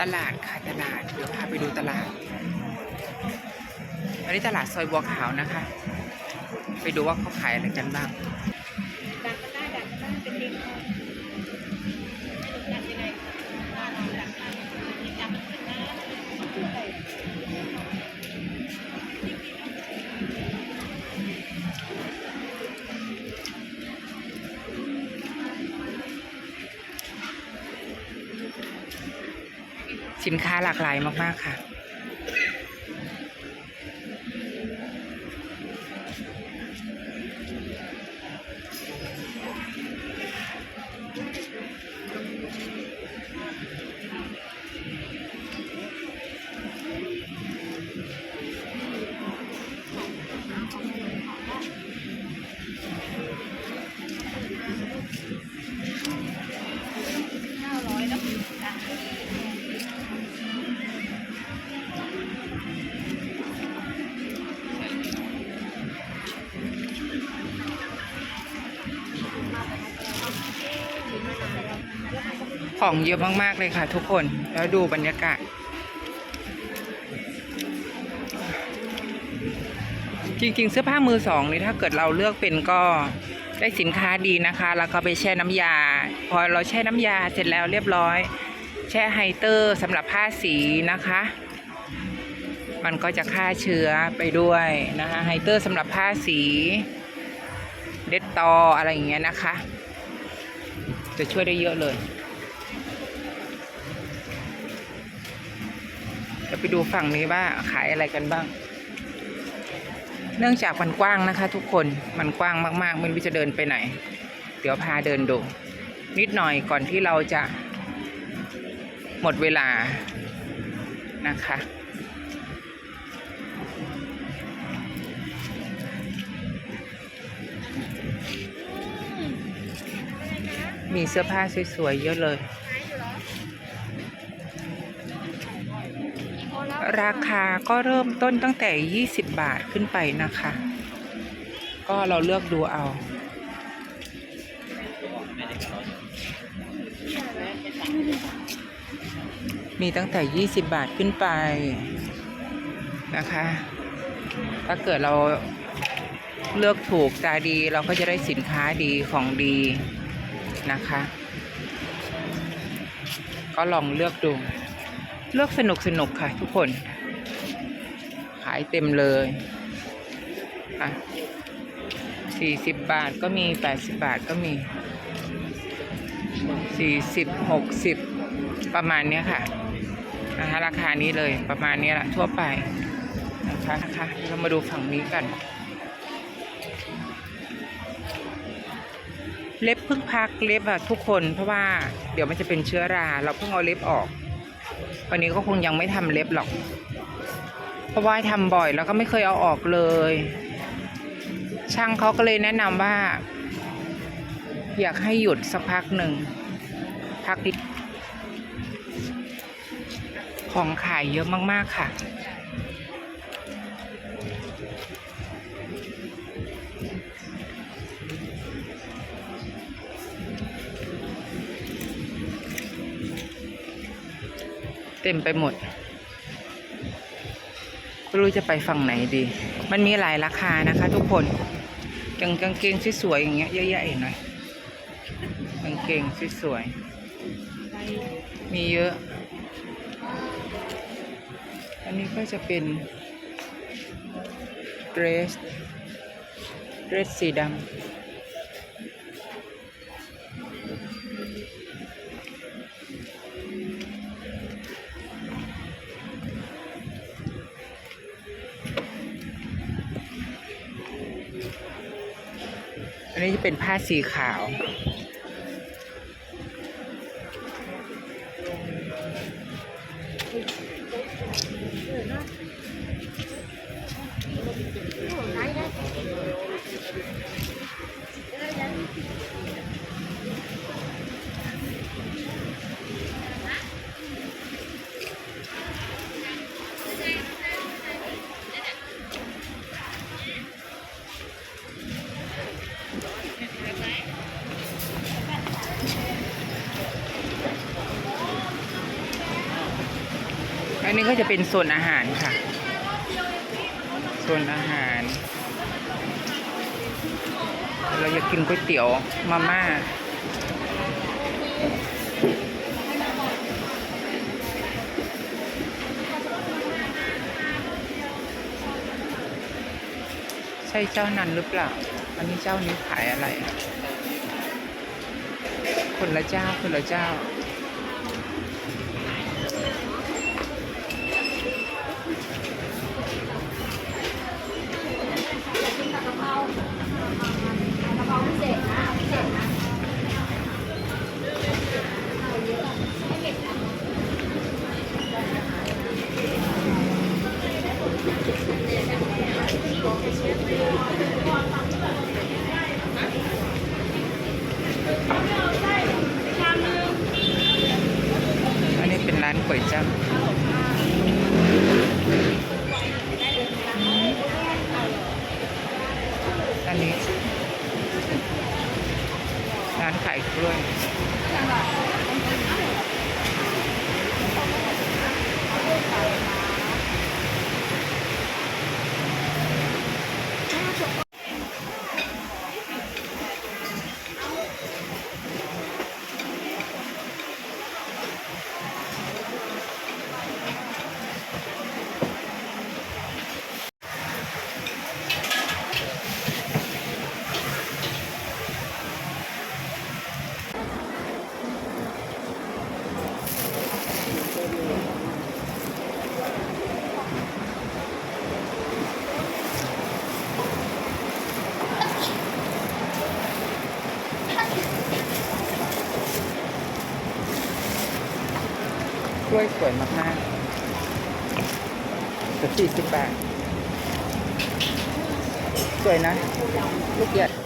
ตลาดค่ะตลาดเดี๋ยวพาไปดูตลาด อันนี้ตลาดซอยบัวขาวนะคะ ไปดูว่าเขาขายอะไรกันบ้าง สินค้าหลากหลายมากๆค่ะ ของเยอะมากๆเลยค่ะทุกคน แล้วดูบรรยากาศ จริงๆ เสื้อผ้ามือสองนี่ถ้าเกิดเราเลือกเป็นก็ได้สินค้าดีนะคะ แล้วก็ไปแช่น้ำยา พอเราแช่น้ำยาเสร็จแล้วเรียบร้อย แช่ไฮเตอร์สำหรับผ้าสีนะคะ มันก็จะฆ่าเชื้อไปด้วยนะคะไฮเตอร์สำหรับผ้าสี เด็ดตออะไรอย่างเงี้ยนะคะ จะช่วยได้เยอะเลย ดี๋ยวไปดูฝั่งนี้ว่าขายอะไรกันบ้าง เนื่องจากมันกว้างนะคะ ทุกคนมันกว้างมากๆไม่รู้จะเดินไปไหน เดี๋ยวพาเดินดู นิดหน่อยก่อนที่เราจะ หมดเวลานะคะมีเสื้อผ้าสวยๆเยอะเลย ราคาก็เริ่มต้นตั้งแต่ 20 บาทขึ้นไปนะคะ ก็เราเลือกดูเอามีตั้งแต่ 20 บาทขึ้นไปนะคะ ถ้าเกิดเราเลือกถูกตาดีเราก็จะได้สินค้าดีของดีนะคะ ก็ลองเลือกดู เลือกสนุกสนุกค่ะ ทุกคน ขายเต็มเลยอะสี่สิบบาทก็มีแปดสิบบาทก็มีสี่สิบหกสิบประมาณเนี้ยค่ะนะคะราคานี้เลยประมาณนี้แหละทั่วไปนะคะนะคะเรามาดูฝั่งนี้กัน เล็บเพิ่งพักเล็บอะทุกคนเพราะว่าเดี๋ยวมันจะเป็นเชื้อรา เราเพิ่งเอาเล็บออก วันนี้ก็คงยังไม่ทำเล็บหรอก เพราะว่าทำบ่อยแล้วก็ไม่เคยเอาออกเลย ช่างเขาก็เลยแนะนำว่า อยากให้หยุดสักพักหนึ่ง พักนิดของขายเยอะมาก ๆ ค่ะ เต็มไปหมดไม่รู้จะไปฝั่งไหนดี มันมีหลายราคานะคะ ทุกคนกางกางเกงสวยๆอย่างเงี้ยเยอะแยะอีกหน่อยกางเกงสวยๆมีเยอะ อันนี้ก็จะเป็นเดรสเดรสสีดำ นี้จะเป็นผ้าสีขาว นนี้ก็จะเป็นโซนอาหารค่ะ โซนอาหาร เราอยากกินก๋วยเตี๋ยวมาม่าใช่เจ้านั้นหรือเปล่า อันนี้เจ้านี้ขายอะไร คนละเจ้า คนละเจ้า อันนี้เป็นร้านก๋วยจั๊บ ล้วยสวยมากๆแต่สี่สิบบาท สวยนะ ลูกใหญ่